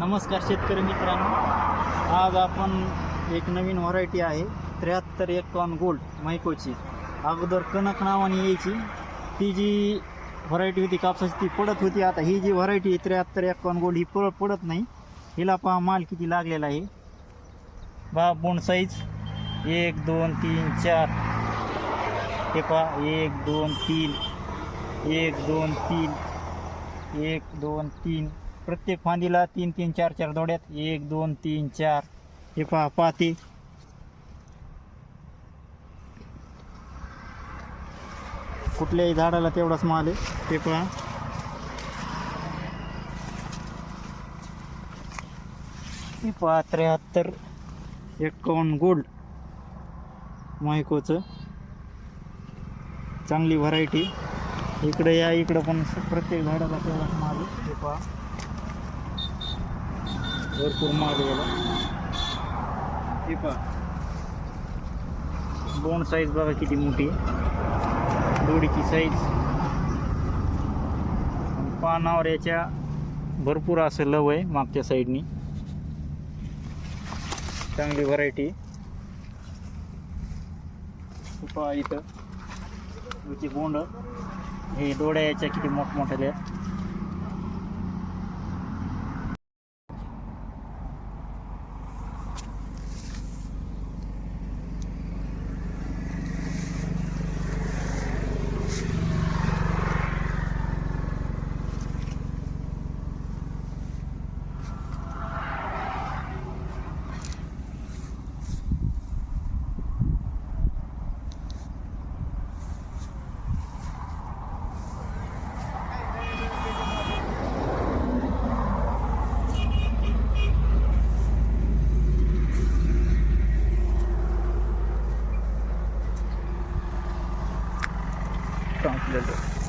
नमस्कार शेतकरी मित्रांनो. आज आपण एक नवीन व्हरायटी आहे त्र्याहत्तर एकावन्न गोल्ड मायकोची अगोदर कनक नावाने यायची. ती जी व्हरायटी होती कापसाची ती पडत होती. आता ही जी व्हरायटी त्र्याहत्तर एकावन्न गोल्ड ही पळ पडत नाही. हिला पहा माल किती लागलेला आहे. बा बोंड साईज एक दोन तीन चार. हे पहा एक दोन तीन. एक दोन तीन. एक दोन तीन. प्रत्येक फांदीला तीन तीन चार चार दोड्यात एक दोन तीन चार. हे पहा पाती. कुठल्याही झाडाला तेवढाच माल आहे. ते पहा. हे पहा त्र्याहत्तर एकावन्न गोल्ड मायकोचं. चांगली व्हरायटी इकडे या इकडं पण प्रत्येक झाडाला तेवढाच माल आहे. ते पहा. भरपूर माल याला हे पहा. बोंड साईज बघा किती मोठी आहे. दोडीची साईज पानावर याच्या भरपूर असं लव आहे मागच्या साईडनी चांगली व्हरायटी पहा इथं. बोंड. हे डोळ्या याच्या किती मोठमोठ्याल्या आहेत. şu an ilerliyoruz.